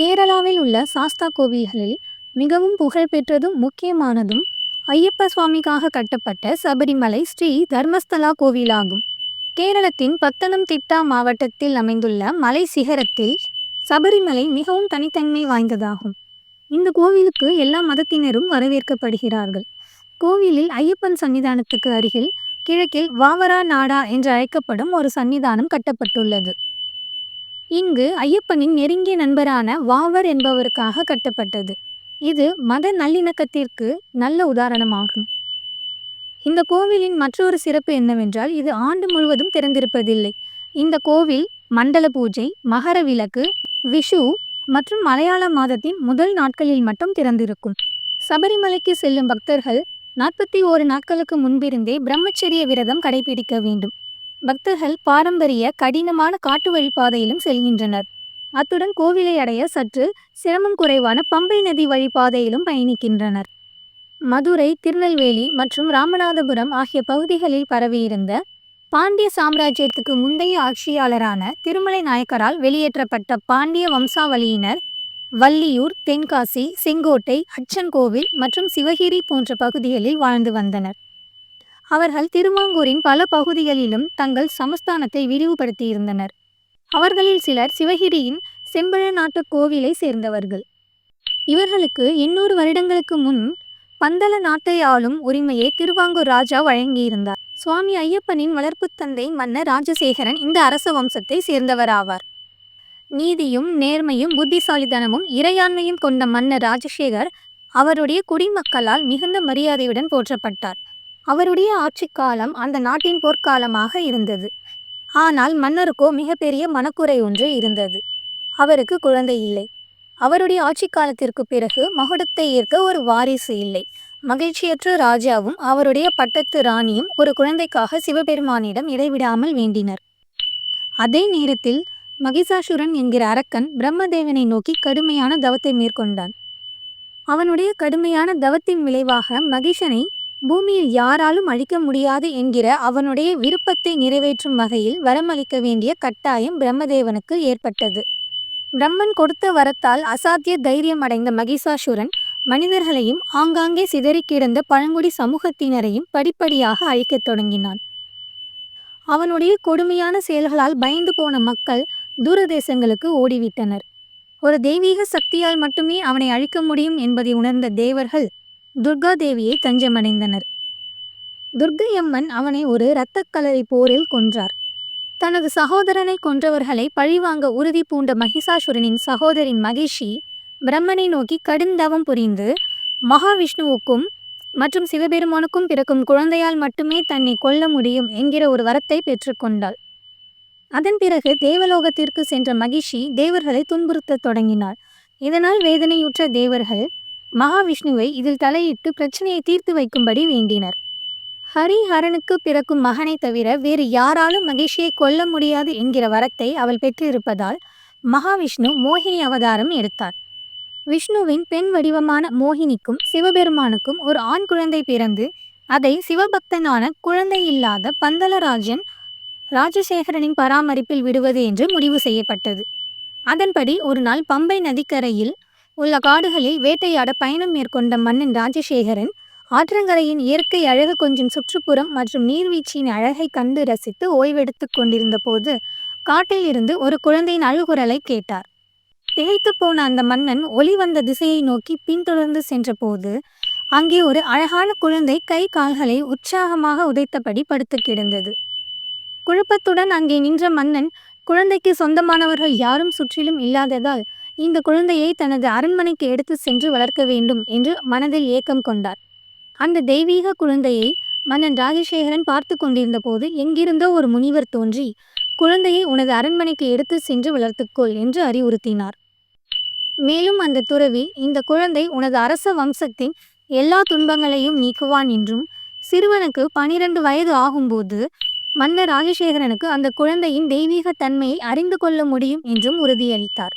கேரளாவில் உள்ள சாஸ்தா கோவில்களில் மிகவும் புகழ்பெற்றதும் முக்கியமானதும் ஐயப்ப சுவாமிக்காக கட்டப்பட்ட சபரிமலை ஸ்ரீ தர்மஸ்தலா கோவிலாகும். கேரளத்தின் பத்தனம்திட்டா மாவட்டத்தில் அமைந்துள்ள மலை சிகரத்தில் சபரிமலை மிகவும் தனித்தன்மை வாய்ந்ததாகும். இந்த கோவிலுக்கு எல்லா மதத்தினரும் வரவேற்கப்படுகிறார்கள். கோவிலில் ஐயப்பன் சன்னிதானத்துக்கு அருகில் கிழக்கில் வாவரா நாடா என்று அழைக்கப்படும் ஒரு சன்னிதானம் கட்டப்பட்டுள்ளது. இங்கு ஐயப்பனின் நெருங்கிய நண்பரான வாவர் என்பவருக்காக கட்டப்பட்டது. இது மத நல்லிணக்கத்திற்கு நல்ல உதாரணமாகும். இந்த கோவிலின் மற்றொரு சிறப்பு என்னவென்றால் இது ஆண்டு முழுவதும் திறந்திருப்பதில்லை. இந்த கோவில் மண்டல பூஜை மகர விளக்கு விஷு மற்றும் மலையாள மாதத்தின் முதல் நாட்களில் மட்டும் திறந்திருக்கும். சபரிமலைக்கு செல்லும் பக்தர்கள் நாற்பத்தி ஓரு நாட்களுக்கு முன்பிருந்தே பிரம்மச்சரிய விரதம் கடைபிடிக்க வேண்டும். பக்தர்கள் பாரம்பரிய கடினமான காட்டு வழிபாதையிலும் செல்கின்றனர். அத்துடன் கோவிலை அடைய சற்று சிரமம் குறைவான பம்பை நதி வழிபாதையிலும் பயணிக்கின்றனர். மதுரை திருநெல்வேலி மற்றும் ராமநாதபுரம் ஆகிய பகுதிகளில் பரவியிருந்த பாண்டிய சாம்ராஜ்யத்துக்கு முந்தைய ஆட்சியாளரான திருமலை நாயக்கரால் வெளியேற்றப்பட்ட பாண்டிய வம்சாவளியினர் வள்ளியூர் தென்காசி செங்கோட்டை அச்சன்கோவில் மற்றும் சிவகிரி போன்ற பகுதிகளில் வாழ்ந்து வந்தனர். அவர்கள் திருவாங்கூரின் பல பகுதிகளிலும் தங்கள் சமஸ்தானத்தை விரிவுபடுத்தியிருந்தனர். அவர்களில் சிலர் சிவகிரியின் செம்பழ நாட்டு கோவிலை சேர்ந்தவர்கள். இவர்களுக்கு எண்ணூறு வருடங்களுக்கு முன் பந்தல நாட்டை ஆளும் உரிமையை திருவாங்கூர் ராஜா வழங்கியிருந்தார். சுவாமி ஐயப்பனின் வளர்ப்புத் தந்தை மன்னர் ராஜசேகரன் இந்த அரச வம்சத்தை சேர்ந்தவராவார். நீதியும் நேர்மையும் புத்திசாலித்தனமும் இறையாண்மையும் கொண்ட மன்னர் ராஜசேகர் அவருடைய குடிமக்களால் மிகுந்த மரியாதையுடன் போற்றப்பட்டார். அவருடைய ஆட்சிக் காலம் அந்த நாட்டின் பொற்காலமாக இருந்தது. ஆனால் மன்னருக்கோ மிகப்பெரிய மனக்குறை ஒன்று இருந்தது. அவருக்கு குழந்தை இல்லை. அவருடைய ஆட்சி காலத்திற்கு பிறகு மகுடத்தை ஏற்க ஒரு வாரிசு இல்லை. மகிழ்ச்சியற்ற ராஜாவும் அவருடைய பட்டத்து ராணியும் ஒரு குழந்தைக்காக சிவபெருமானிடம் இடைவிடாமல் வேண்டினர். அதே நேரத்தில் மகிஷாசுரன் என்கிற அரக்கன் பிரம்மதேவனை நோக்கி கடுமையான தவத்தை மேற்கொண்டான். அவனுடைய கடுமையான தவத்தின் விளைவாக மகிஷனை பூமியில் யாராலும் அழிக்க முடியாது என்கிற அவனுடைய விருப்பத்தை நிறைவேற்றும் வகையில் வரமளிக்க வேண்டிய கட்டாயம் பிரம்மதேவனுக்கு ஏற்பட்டது. பிரம்மன் கொடுத்த வரத்தால் அசாத்திய தைரியம் அடைந்த மகிஷாசுரன் மனிதர்களையும் ஆங்காங்கே சிதறி கிடந்த பழங்குடி சமூகத்தினரையும் படிப்படியாக அழிக்கத் தொடங்கினான். அவனுடைய கொடுமையான செயல்களால் பயந்து போன மக்கள் தூரதேசங்களுக்கு ஓடிவிட்டனர். ஒரு தெய்வீக சக்தியால் மட்டுமே அவனை அழிக்க முடியும் என்பதை உணர்ந்த தேவர்கள் துர்கா தேவியை தஞ்சமடைந்தனர். துர்க்கையம்மன் அவனை ஒரு இரத்தக்கலரி போரில் கொன்றார். தனது சகோதரனை கொன்றவர்களை பழிவாங்க உறுதி பூண்ட மகிஷாசுரனின் சகோதரின் மகிஷி பிரம்மனை நோக்கி கடுந்தவம் புரிந்து மகாவிஷ்ணுவுக்கும் மற்றும் சிவபெருமானுக்கும் பிறக்கும் குழந்தையால் மட்டுமே தன்னை கொல்ல முடியும் என்கிற ஒரு வரத்தை பெற்றுக்கொண்டாள் அதன் பிறகு தேவலோகத்திற்கு சென்ற மகிஷி தேவர்களை துன்புறுத்தத் தொடங்கினார் இதனால் வேதனையுற்ற தேவர்கள் மகாவிஷ்ணுவை இதில் தலையிட்டு பிரச்சனையை தீர்த்து வைக்கும்படி வேண்டினர். ஹரிஹரனுக்கு பிறக்கும் மகனை தவிர வேறு யாராலும் மகிழ்ச்சியை கொல்ல முடியாது என்கிற வரத்தை அவள் பெற்றிருப்பதால் மகாவிஷ்ணு மோகினி அவதாரம் எடுத்தார். விஷ்ணுவின் பெண் வடிவமான மோகினிக்கும் சிவபெருமானுக்கும் ஒரு ஆண் குழந்தை பிறந்து அதை சிவபக்தனான குழந்தை இல்லாத பந்தலராஜன் ராஜசேகரனின் பராமரிப்பில் விடுவது என்று முடிவு செய்யப்பட்டது. அதன்படி ஒரு நாள் பம்பை நதிக்கரையில் உள்ள காடுகளில் வேட்டையாட பயணம் மேற்கொண்ட மன்னன் ராஜசேகரன் ஆற்றங்கரையின் இயற்கை அழகு கொஞ்சம் சுற்றுப்புறம் மற்றும் நீர்வீழ்ச்சியின் அழகை கண்டு ரசித்து ஓய்வெடுத்து கொண்டிருந்த போது காட்டில் இருந்து ஒரு குழந்தையின் அழுகுரலை கேட்டார். திகைத்து போன அந்த மன்னன் ஒளி வந்த திசையை நோக்கி பின்தொடர்ந்து சென்றபோது அங்கே ஒரு அழகான குழந்தை கை கால்களை உற்சாகமாக உதைத்தபடி படுத்து கிடந்தது. குழப்பத்துடன் அங்கே நின்ற மன்னன் குழந்தைக்கு சொந்தமானவர்கள் யாரும் சுற்றிலும் இல்லாததால் இந்த குழந்தையை தனது அரண்மனைக்கு எடுத்து சென்று வளர்க்க வேண்டும் என்று மனதில் ஏக்கம் கொண்டார். அந்த தெய்வீக குழந்தையை மன்னன் ராஜசேகரன் பார்த்து கொண்டிருந்த போது எங்கிருந்தோ ஒரு முனிவர் தோன்றி குழந்தையை உனது அரண்மனைக்கு எடுத்து சென்று வளர்த்துக்கொள் என்று அறிவுறுத்தினார். மேலும் அந்த துறவி இந்த குழந்தை உனது அரச வம்சத்தின் எல்லா துன்பங்களையும் நீக்குவான் என்றும் சிறுவனுக்கு பனிரெண்டு வயது ஆகும்போது மன்னர் ராஜசேகரனுக்கு அந்த குழந்தையின் தெய்வீக தன்மையை அறிந்து கொள்ள முடியும் என்றும் உறுதியளித்தார்.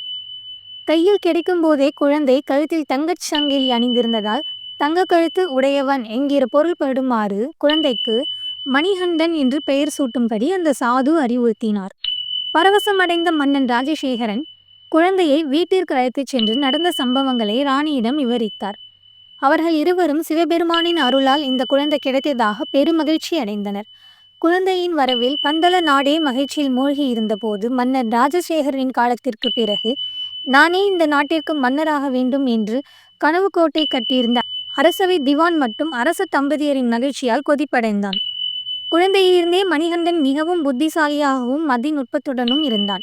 கையில் கிடைக்கும் போதே குழந்தை கழுத்தில் தங்கச் சங்கிலி அணிந்திருந்ததால் தங்க கழுத்து உடையவன் என்கிற பொருள்படுமாறு குழந்தைக்கு மணிகண்டன் என்று பெயர் சூட்டும்படி அந்த சாது அறிவுறுத்தினார். பரவசமடைந்த மன்னன் ராஜசேகரன் குழந்தையை வீட்டிற்கு அழைத்துச் சென்று நடந்த சம்பவங்களை ராணியிடம் விவரித்தார். அவர்கள் இருவரும் சிவபெருமானின் அருளால் இந்த குழந்தை கிடைத்ததாக பெருமகிழ்ச்சி அடைந்தனர். குழந்தையின் வரவில் பந்தள நாடே மகிழ்ச்சியில் மூழ்கி இருந்தபோது மன்னர் ராஜசேகரனின் காலத்திற்கு பிறகு நானே இந்த நாட்டிற்கு மன்னராக வேண்டும் என்று கனவு கோட்டை கட்டியிருந்த அரசவை திவான் மற்றும் அரச தம்பதியரின் மகிழ்ச்சியால் கொதிப்படைந்தான். குழந்தையிலிருந்தே மணிகண்டன் மிகவும் புத்திசாலியாகவும் மதிநுட்பத்துடனும் இருந்தான்.